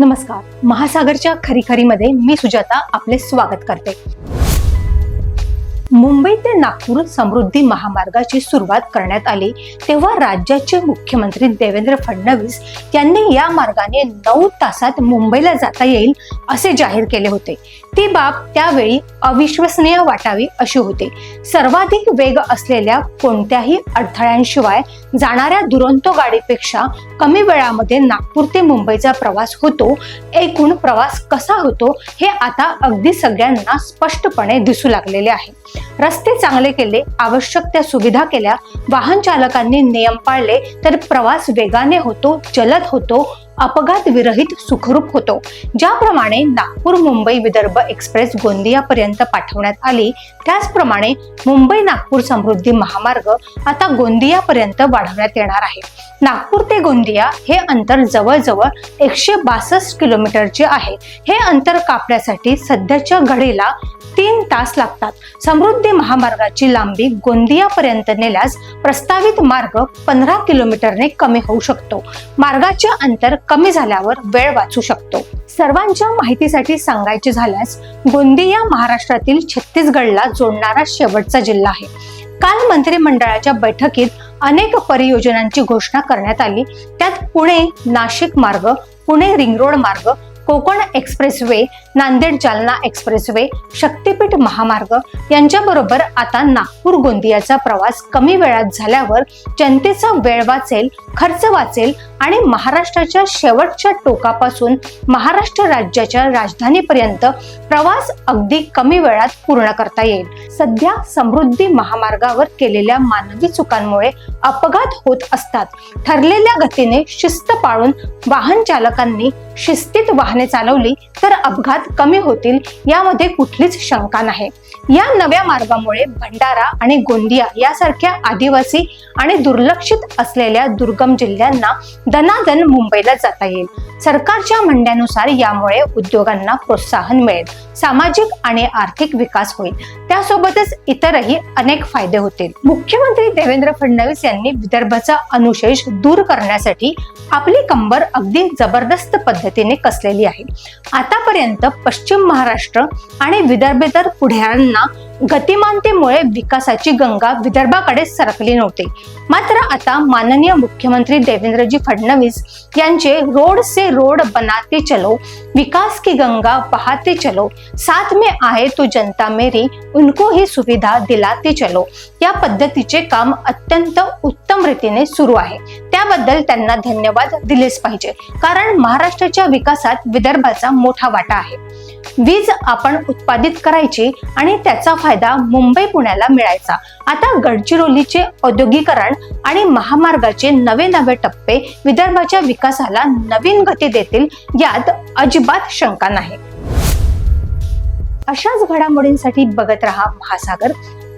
नमस्कार. महासागरच्या खरीखरीमध्ये मी सुजाता आपले स्वागत करते. मुंबई ते नागपूर समृद्धी महामार्गाची सुरुवात करण्यात आली तेव्हा राज्याचे मुख्यमंत्री देवेंद्र फडणवीस यांनी या मार्गाने नऊ तासात मुंबईला जाता येईल असे जाहीर केले होते. ती बाब त्यावेळी अविश्वसनीय वाटावी अशी होती. सर्वाधिक वेग असलेल्या कोणत्याही अडथळ्यांशिवाय जाणाऱ्या दुरंतो गाडीपेक्षा कमी वेळामध्ये नागपूर ते मुंबईचा प्रवास होतो एकूण प्रवास कसा होतो हे आता अगदी सगळ्यांना स्पष्टपणे दिसू लागलेले आहे. रस्ते चांगले केले आवश्यक त्या सुविधा केल्या वाहन चालकांनी नियम पाळले तर प्रवास वेगाने होतो जलद होतो अपघात विरहित सुखरूप होतो. ज्याप्रमाणे नागपूर मुंबई विदर्भ एक्सप्रेस गोंदियापर्यंत पाठवण्यात आली त्याचप्रमाणे मुंबई नागपूर समृद्धी महामार्ग आता गोंदियापर्यंत वाढवण्यात येणार आहे. नागपूर ते गोंदिया हे अंतर जवळजवळ एकशे बासष्ट किलोमीटरचे आहे. हे अंतर कापण्यासाठी सध्याच्या घडीला तीन तास लागतात. समृद्धी महामार्गाची लांबी गोंदियापर्यंत नेल्यास प्रस्तावित मार्ग पंधरा किलोमीटरने कमी होऊ शकतो. मार्गाचे अंतर कमी झाल्यावर वेळ वाचू शकतो. सर्वांच्या माहितीसाठी सांगायचे झाल्यास गोंदिया महाराष्ट्रातील छत्तीसगडला जोडणारा शेवटचा जिल्हा आहे. काल मंत्रिमंडळाच्या बैठकीत अनेक परियोजनांची घोषणा करण्यात आली. त्यात पुणे नाशिक मार्ग पुणे रिंग रोड मार्ग कोकण एक्सप्रेसवे नांदेड जालना एक्सप्रेसवे शक्तीपीठ महामार्ग यांच्याबरोबर आता नागपूर गोंदियाचा प्रवास कमी वेळात झाल्यावर जनतेचा वेळ वाचेल खर्च वाचेल आणि महाराष्ट्राच्या शेवटच्या टोकापासून महाराष्ट्र राज्याच्या राजधानीपर्यंत प्रवास अगदी कमी वेळात पूर्ण करता येईल. सध्या समृद्धी महामार्गावर केलेल्या मानवी चुकांमुळे अपघात होत असतात. ठरलेल्या गतीने शिस्त पाळून वाहन चालकांनी शिस्तीत वाहने चालवली तर अपघात कमी होतील यामध्ये कुठलीच शंका नाही. या नव्या मार्गामुळे भंडारा आणि गोंदिया यासारख्या आदिवासी आणि दुर्लक्षित असलेल्या दुर्गम जिल्ह्यांना दनादन मुंबईला जाता येईल. सरकारच्या म्हणण्यानुसार यामुळे उद्योगांना प्रोत्साहन मिळेल. सामाजिक आणि आर्थिक विकास होईल. त्यासोबतच इतरही अनेक फायदे होतील. मुख्यमंत्री देवेंद्र फडणवीस यांनी विदर्भाचा अनुशेष दूर करण्यासाठी आपली कंबर अगदी जबरदस्त पद्धतीने कसलेली आहे. आतापर्यंत पश्चिम महाराष्ट्र आणि विदर्भेतर पुढ्यांना गतिमानतेमुळे विकासाची गंगा विदर्भाकडे सरकली नव्हती. मात्र आता माननीय मुख्यमंत्री देवेंद्रजी फडणवीस यांचे रोड से रोड बनाते चलो विकास की गंगा बहाते चलो साथ में आहे तो जनता मेरी उनको ही सुविधा दिलाते चलो. या पद्धतीचे काम अत्यंत उत्तम रीतीने सुरू आहे. त्याबद्दल त्यांना धन्यवाद दिलेच पाहिजे. कारण महाराष्ट्राच्या विकासात विदर्भाचा मोठा वाटा आहे. वीज आपण उत्पादित करायची आणि त्याचा फायदा मुंबई पुण्याला मिळायचा. आता गडचिरोलीचे औद्योगिकरण आणि महामार्गाचे नवे नवे टप्पे विदर्भाच्या विकासाला नवीन गती देतील यात अजिबात शंका नाही. अशाच घडामोडींसाठी बघत रहा महासागर.